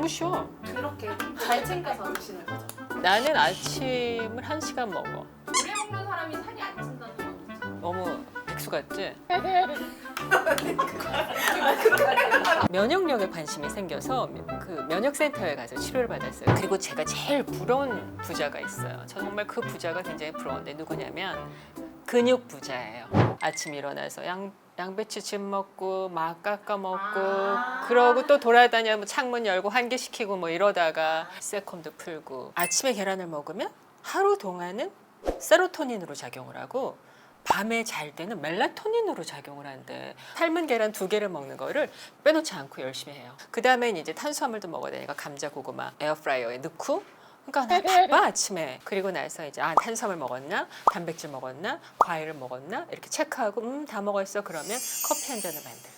너무 쉬워. 그렇게 잘 챙겨서 드시는 거죠. 나는 아침을 한 시간 먹어. 오래 먹는 사람이 살이 안 찐다는 건 너무 백수 같지? 면역력에 관심이 생겨서 그 면역센터에 가서 치료를 받았어요. 그리고 제가 제일 부러운 부자가 있어요. 저 정말 그 부자가 굉장히 부러운데 누구냐면 근육 부자예요. 아침 일어나서 양 양배추 즙 먹고 막 깎아 먹고 아. 그러고 또 돌아다녀 뭐 창문 열고 환기 시키고 뭐 이러다가 세콤도 풀고 아침에 계란을 먹으면 하루 동안은 세로토닌으로 작용을 하고 밤에 잘 때는 멜라토닌으로 작용을 한대. 삶은 계란 두 개를 먹는 거를 빼놓지 않고 열심히 해요. 그 다음엔 이제 탄수화물도 먹어야 되니까 감자, 고구마 에어프라이어에 넣고. 그러니까 나 바빠 아침에. 그리고 나서 이제 아 탄수화물 먹었나, 단백질 먹었나, 과일을 먹었나 이렇게 체크하고 음 다 먹었어 그러면 커피 한 잔을 만들어줘.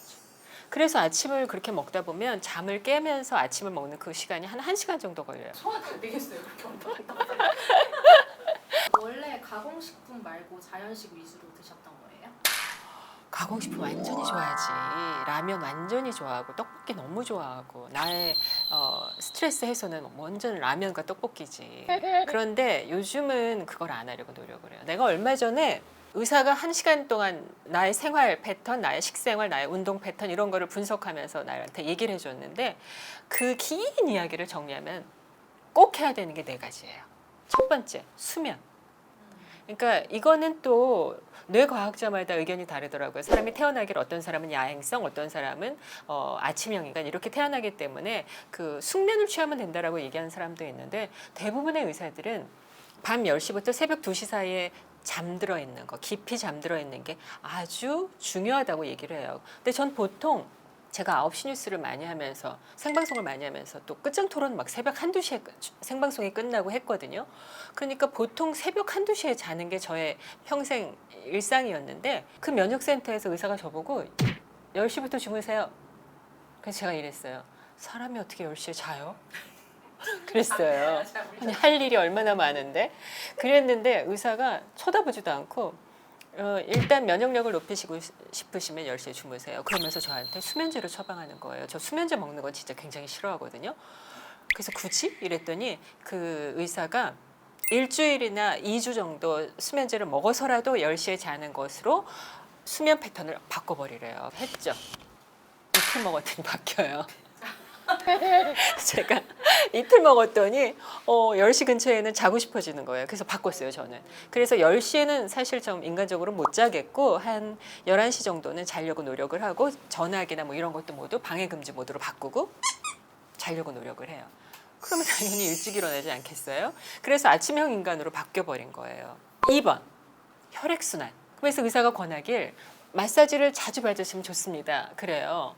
그래서 아침을 그렇게 먹다 보면 잠을 깨면서 아침을 먹는 그 시간이 한 1시간 정도 걸려요. 소화 잘 되겠어요 그렇게 운동했다. 원래 가공식품 말고 자연식 위주로 드셨던 거예요? 가공식품 완전히 좋아하지. 라면 완전히 좋아하고 떡볶이 너무 좋아하고 나의 어, 스트레스 해소는 완전 라면과 떡볶이지. 그런데 요즘은 그걸 안 하려고 노력을 해요. 내가 얼마 전에 의사가 한 시간 동안 나의 생활 패턴, 나의 식생활, 나의 운동 패턴 이런 거를 분석하면서 나한테 얘기를 해줬는데 그 긴 이야기를 정리하면 꼭 해야 되는 게 네 가지예요. 첫 번째, 수면. 그러니까 이거는 또 뇌과학자마다 의견이 다르더라고요. 사람이 태어나길 어떤 사람은 야행성, 어떤 사람은 어, 아침형 인간 이렇게 태어나기 때문에 그 숙면을 취하면 된다라고 얘기하는 사람도 있는데 대부분의 의사들은 밤 10시부터 새벽 2시 사이에 잠들어 있는 거, 깊이 잠들어 있는 게 아주 중요하다고 얘기를 해요. 근데 전 보통 제가 9시 뉴스를 많이 하면서 생방송을 많이 하면서 또 끝장 토론 막 새벽 한두 시에 끝- 생방송이 끝나고 했거든요. 그러니까 보통 새벽 한두 시에 자는 게 저의 평생 일상이었는데 그 면역센터에서 의사가 저보고 10시부터 주무세요. 그래서 제가 이랬어요. 사람이 어떻게 10시에 자요? 그랬어요. 아니, 할 일이 얼마나 많은데 그랬는데 의사가 쳐다보지도 않고 어, 일단 면역력을 높이시고 싶으시면 10시에 주무세요. 그러면서 저한테 수면제를 처방하는 거예요. 저 수면제 먹는 건 진짜 굉장히 싫어하거든요. 그래서 굳이 이랬더니 그 의사가 일주일이나 2주 정도 수면제를 먹어서라도 10시에 자는 것으로 수면 패턴을 바꿔버리래요. 했죠. 이틀 먹었더니 바뀌어요. 제가 이틀 먹었더니 어, 10시 근처에는 자고 싶어지는 거예요. 그래서 바꿨어요, 저는. 그래서 10시에는 사실 좀 인간적으로 못 자겠고 한 11시 정도는 자려고 노력을 하고 전화기나 뭐 이런 것도 모두 방해 금지 모드로 바꾸고 자려고 노력을 해요. 그러면 당연히 일찍 일어나지 않겠어요? 그래서 아침형 인간으로 바뀌어 버린 거예요. 2번. 혈액 순환. 그래서 의사가 권하길 마사지를 자주 받으시면 좋습니다. 그래요.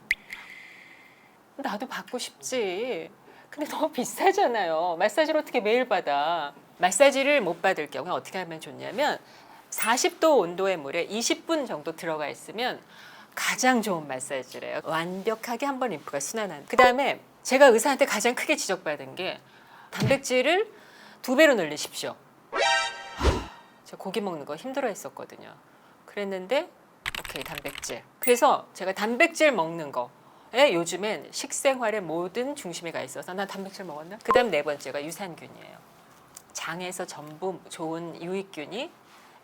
나도 받고 싶지. 근데 너무 비싸잖아요. 마사지를 어떻게 매일 받아? 마사지를 못 받을 경우에 어떻게 하면 좋냐면 40도 온도의 물에 20분 정도 들어가 있으면 가장 좋은 마사지래요. 완벽하게 한 번 림프가 순환하는. 그 다음에 제가 의사한테 가장 크게 지적받은 게 단백질을 두 배로 늘리십시오. 저 고기 먹는 거 힘들어 했었거든요. 그랬는데 오케이 단백질. 그래서 제가 단백질 먹는 거 에 요즘엔 식생활의 모든 중심이 가 있어서 나 단백질 먹었나? 그 다음 네 번째가 유산균이에요. 장에서 전부 좋은 유익균이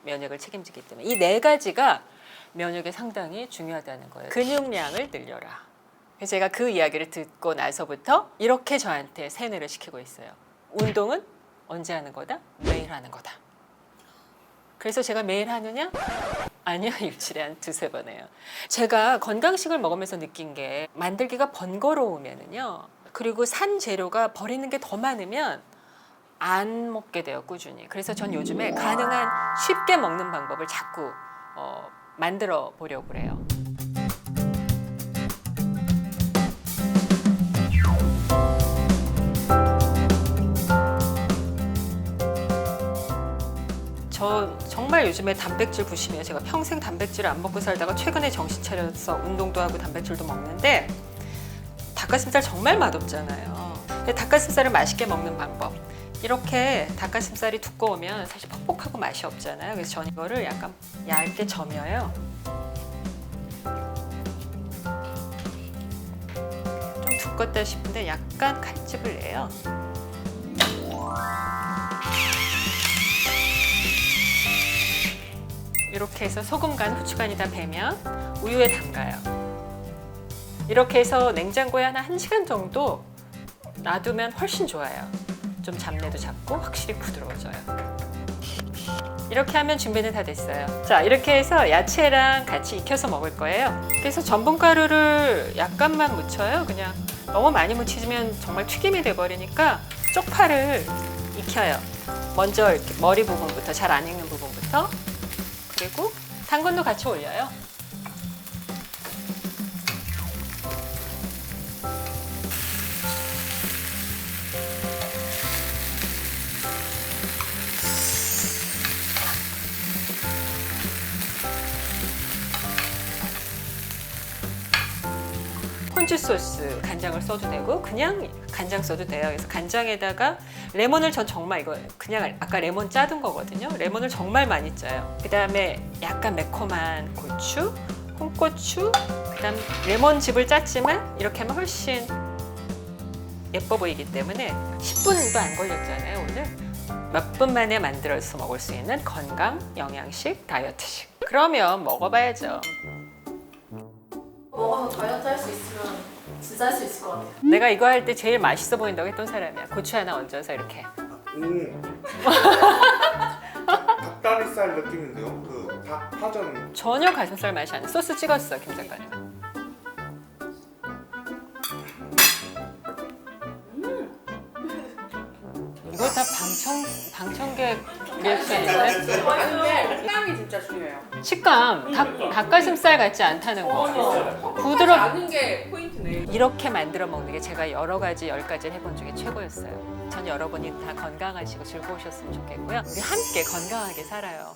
면역을 책임지기 때문에 이 네 가지가 면역에 상당히 중요하다는 거예요. 근육량을 늘려라. 그래서 제가 그 이야기를 듣고 나서부터 이렇게 저한테 세뇌를 시키고 있어요. 운동은 언제 하는 거다? 매일 하는 거다. 그래서 제가 매일 하느냐? 아니요, 일주일에 한 두세 번 해요. 제가 건강식을 먹으면서 느낀 게 만들기가 번거로우면은요. 그리고 산 재료가 버리는 게 더 많으면 안 먹게 돼요, 꾸준히. 그래서 전 요즘에 가능한 쉽게 먹는 방법을 자꾸 어, 만들어 보려고 그래요. 요즘에 단백질 부심이에요. 제가 평생 단백질을 안 먹고 살다가 최근에 정신 차려서 운동도 하고 단백질도 먹는데 닭가슴살 정말 맛없잖아요. 근데 닭가슴살을 맛있게 먹는 방법. 이렇게 닭가슴살이 두꺼우면 사실 퍽퍽하고 맛이 없잖아요. 그래서 전 이거를 약간 얇게 점여요. 좀 익었다 싶은데 약간 칼집을 내요. 이렇게 해서 소금 간 후추 간이 다 배면 우유에 담가요. 이렇게 해서 냉장고에 한 1시간 정도 놔두면 훨씬 좋아요. 좀 잡내도 잡고 확실히 부드러워져요. 이렇게 하면 준비는 다 됐어요. 자, 이렇게 해서 야채랑 같이 익혀서 먹을 거예요. 그래서 전분가루를 약간만 묻혀요. 그냥 너무 많이 묻히면 정말 튀김이 돼버리니까 쪽파를 익혀요. 먼저 이렇게 머리 부분부터 잘 안 익는 부분부터 그리고 당근도 같이 올려요. 폰즈 소스 간장을 써도 되고 그냥 간장 써도 돼요. 그래서 간장에다가 레몬을 전 정말 이거 그냥 아까 레몬 짜둔 거거든요. 레몬을 정말 많이 짜요. 그 다음에 약간 매콤한 고추, 홍고추, 그 다음 레몬즙을 짰지만 이렇게 하면 훨씬 예뻐 보이기 때문에 10분도 안 걸렸잖아요, 오늘. 몇 분 만에 만들어서 먹을 수 있는 건강 영양식 다이어트식. 그러면 먹어봐야죠. 먹어서 다이어트 할 수 있으면 진짜 할 수 있을 것 같아요. 내가 이거 할 때 제일 맛있어 보인다고 했던 사람이야. 고추 하나 얹어서 이렇게. 음. 닭다리살 느낌인데요? 그 닭 파전 전혀 가슴살 맛이 안 나. 소스 찍었어, 김 작가님. 이거 다 방청 방청객 리액션인데 근데 식감이 진짜 중요해요. 식감 닭 닭가슴살 같지 않다는 거. 부드럽. 아는 게 포인트네. 이렇게 만들어 먹는 게 제가 여러 가지 열 가지를 해본 중에 최고였어요. 전 여러분이 다 건강하시고 즐거우셨으면 좋겠고요. 우리 함께 건강하게 살아요.